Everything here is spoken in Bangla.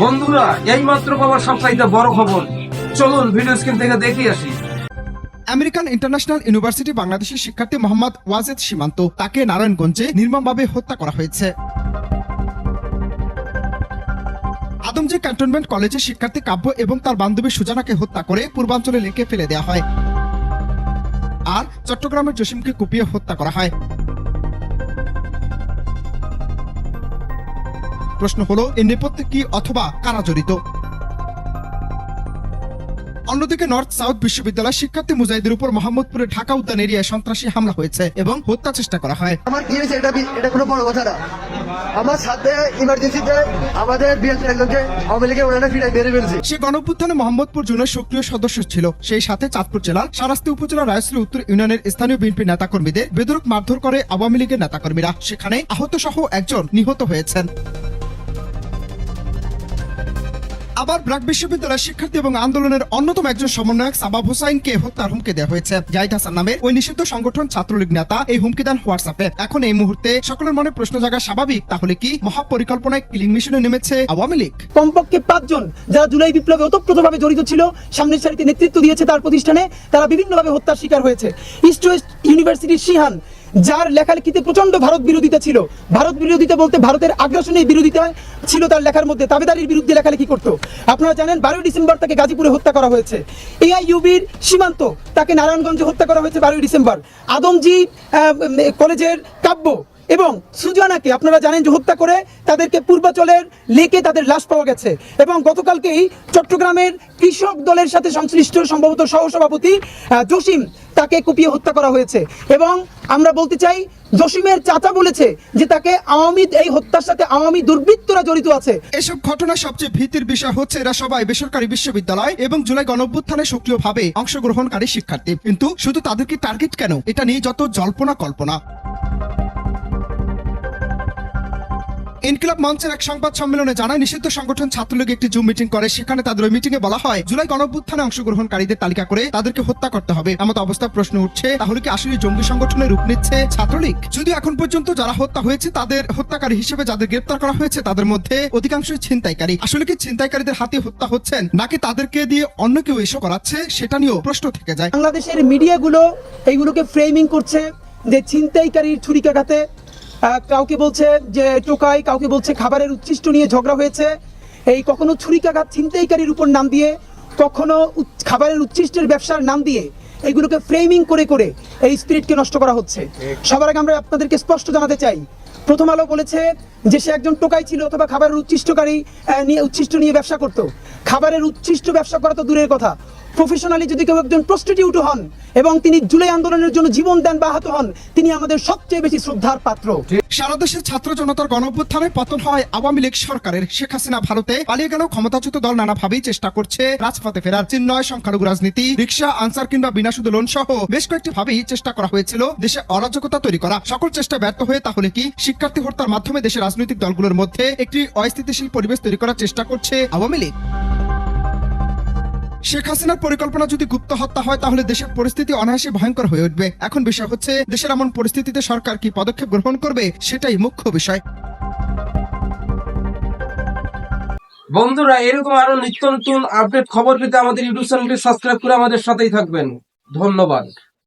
বন্ধুরা এই মাত্র পাওয়া সবচাইতে বড় খবর। চলুন ভিডিও স্ক্রিন থেকে দেখে আসি। আমেরিকান ইন্টারন্যাশনাল ইউনিভার্সিটি বাংলাদেশের শিক্ষার্থী মোহাম্মদ ওয়াজেদ সীমান্ত, তাকে নারায়ণগঞ্জে নির্মমভাবে হত্যা করা হয়েছে। আদমজি ক্যান্টনমেন্ট কলেজের শিক্ষার্থী কাব্য এবং তার বান্ধবী সুজানাকে হত্যা করে পূর্বাঞ্চলে লেকে ফেলে দেওয়া হয়। আর চট্টগ্রামের জসিমকে কুপিয়ে হত্যা করা হয়। প্রশ্ন হলো এই নেপথ্যে কি অথবা কারা জড়িত? অন্যদিকে নর্থ সাউথ বিশ্ববিদ্যালয় শিক্ষার্থী মুজাহিদের উপর মোহাম্মদপুরে ঢাকা উদ্যান এরিয়ায় সন্ত্রাসী হামলা হয়েছে এবং হত্যা চেষ্টা করা হয়। আমার কি হয়েছে এটা এটা কোনো বড় কথা না। আমার সাথে ইমার্জেন্সিতে আমাদের বিএসএফ একজনকে আওয়ামী লীগের ওনারা ফিরাই বেড়ে ফেলছে। সে গণঅভ্যুত্থানে মোহাম্মদপুর জোনের সক্রিয় সদস্য ছিল। সেই সাথে চাঁদপুর জেলার সারাস্তি উপজেলা রায়শ্রী উত্তর ইউনিয়নের স্থানীয় বিএনপি নেতাকর্মীদের বেদরক মারধর করে আওয়ামী লীগের নেতাকর্মীরা। সেখানে আহত সহ একজন নিহত হয়েছেন। আবার ব্র্যাক বিশ্ববিদ্যালয়ের শিক্ষার্থী এবং আন্দোলনের অন্যতম একজন সমন্বয়ক সাবাব হোসাইনকে হত্যার হুমকি দেওয়া হয়েছে। জাহিদ হাসান নামের ওই নিষিদ্ধ সংগঠন ছাত্রলীগ নেতা এই হুমকি দেন হোয়াটসঅ্যাপে। এখন এই মুহূর্তে সকলের মনে প্রশ্ন জাগা স্বাভাবিক, তাহলে কি মহাপরিকল্পনায় কিলিং মিশনে নেমেছে আওয়ামী লীগ? কমপক্ষে পাঁচজন যারা জুলাই বিপ্লবে ওতপ্রোতভাবে জড়িত ছিল, সামনের সারিতে নেতৃত্ব দিয়েছে তার প্রতিষ্ঠানে, তারা বিভিন্নভাবে হত্যার শিকার হয়েছে। ইস্ট ওয়েস্ট ইউনিভার্সিটির শিহান যার লেখালেখিতে প্রচণ্ড ভারত বিরোধিতা ছিল। ভারত বিরোধিতা বলতে ভারতের আগ্রাসনের বিরোধিতা ছিল তার লেখার মধ্যে, তাবেদারির বিরুদ্ধে লেখালেখি করত। আপনারা জানেন বারোই ডিসেম্বর তাকে গাজীপুরে হত্যা করা হয়েছে। এআইইউবির সীমান্ত, তাকে নারায়ণগঞ্জে হত্যা করা হয়েছে বারোই ডিসেম্বর। আদমজি কলেজের কাব্য এবং সুজানাকে, আপনারা জানেন যে হত্যা করে তাদেরকে পূর্বাচলের লেকে তাদের লাশ পাওয়া গেছে। এবং গতকালকেই চট্টগ্রামের কৃষক দলের সাথে সংশ্লিষ্ট সম্ভবত সহসভাপতি জসিম তাকে কুপিয়ে হত্যা করা হয়েছে। এবং আমরা বলতে চাই, জসিমের চাচা বলেছে যে তাকে আওয়ামী, এই হত্যার সাথে আওয়ামী দুর্বৃত্তরা জড়িত আছে। এসব ঘটনা সবচেয়ে ভীতির বিষয় হচ্ছে, এরা সবাই বেসরকারি বিশ্ববিদ্যালয় এবং জুলাই গণঅভ্যুত্থানে সক্রিয়ভাবে অংশগ্রহণকারী শিক্ষার্থী। কিন্তু শুধু তাদেরকে টার্গেট কেন? এটা নিয়ে যত জল্পনা কল্পনা ইনকিলাব মঞ্চের এক সংবাদ সম্মেলনে জানায়, নিষিদ্ধ সংগঠন ছাত্রলীগ একটি জুম মিটিং করে। সেখানে তাদের ওই মিটিং এ বলা হয়, জুলাই গণঅভ্যুত্থানে অংশগ্রহণকারীদের তালিকা করে তাদেরকে হত্যা করতে হবে। এমত অবস্থা প্রশ্ন উঠছে, তাহলে কি আসলে জঙ্গি সংগঠনের রূপ নিচ্ছে ছাত্রলীগ? যদি এখন পর্যন্ত যারা হত্যা হয়েছে, তাদের হত্যাকারী হিসেবে যাদের গ্রেপ্তার করা হয়েছে, তাদের মধ্যে অধিকাংশই ছিনতাইকারী। আসলে কি ছিনতাইকারীদের হাতে হত্যা হচ্ছেন নাকি তাদেরকে দিয়ে অন্য কেউ এসব করাচ্ছে, সেটা নিয়েও প্রশ্ন থেকে যায়। বাংলাদেশের মিডিয়াগুলো এইগুলোকে ফ্রেমিং করছে যে ছিনতাইকারীর ছুরিকাঘাতে কাউকে বলছে যে টোকাই, কাউকে বলছে খাবারের উচ্ছিষ্ট নিয়ে ঝগড়া হয়েছে। এই কখনো ছুরিকাঘাত ছিনতাইকারীর উপর নাম দিয়ে, কখনো খাবারের উচ্ছিষ্টের ব্যবসার নাম দিয়ে এইগুলোকে ফ্রেমিং করে করে এই স্পিরিটকে নষ্ট করা হচ্ছে। সবার আগে আমরা আপনাদেরকে স্পষ্ট জানাতে চাই। প্রথম আলো বলেছে যে সে একজন টোকাই ছিল অথবা খাবারের উচ্ছিষ্টকারী নিয়ে উচ্ছিষ্ট নিয়ে ব্যবসা করত। খাবারের উচ্ছিষ্ট ব্যবসা করা তো দূরের কথা। প্রফেশনালি যদি কেউ একজন প্রস্টিটিউট হন এবং তিনি জুলাই আন্দোলনের জন্য জীবন দেন বা আহত হন, তিনি আমাদের সবচেয়ে বেশি শ্রদ্ধার পাত্র। সারা দেশের ছাত্র জনতার গণঅভ্যুত্থানে পতন হয় আওয়ামী লীগ সরকারের শেখ হাসিনা ভারতে পালিয়ে গেলেও ক্ষমতাচ্যুত দল নানাভাবেই চেষ্টা করছে রাজপথে ফেরার। চিহ্নয় সংখ্যালঘু রাজনীতি রিক্সা আনসার কিংবা বিনা সুদ লোন সহ বেশ কয়েকটি ভাবেই চেষ্টা করা হয়েছিল দেশে অরাজকতা তৈরি করা। সকল চেষ্টা ব্যর্থ হয়ে তাহলে কি শিক্ষার্থী হত্যার মাধ্যমে দেশের রাজনৈতিক দলগুলোর মধ্যে একটি অস্থিতিশীল পরিবেশ তৈরি করার চেষ্টা করছে আওয়ামী লীগ? শেখ হাসিনার পরিকল্পনা যদি গুপ্ত হত্যা হয়, তাহলে দেশের পরিস্থিতি অনায়াসে ভয়ঙ্কর হয়ে উঠবে। এখন বিষয় হচ্ছে, দেশের এমন পরিস্থিতিতে সরকার কি পদক্ষেপ গ্রহণ করবে, সেটাই মুখ্য বিষয়। বন্ধুরা, এরকম আরও নিত্য নতুন আপডেট খবর পেতে আমাদের ইউটিউব চ্যানেলটি সাবস্ক্রাইব করে আমাদের সাথেই থাকবেন। ধন্যবাদ।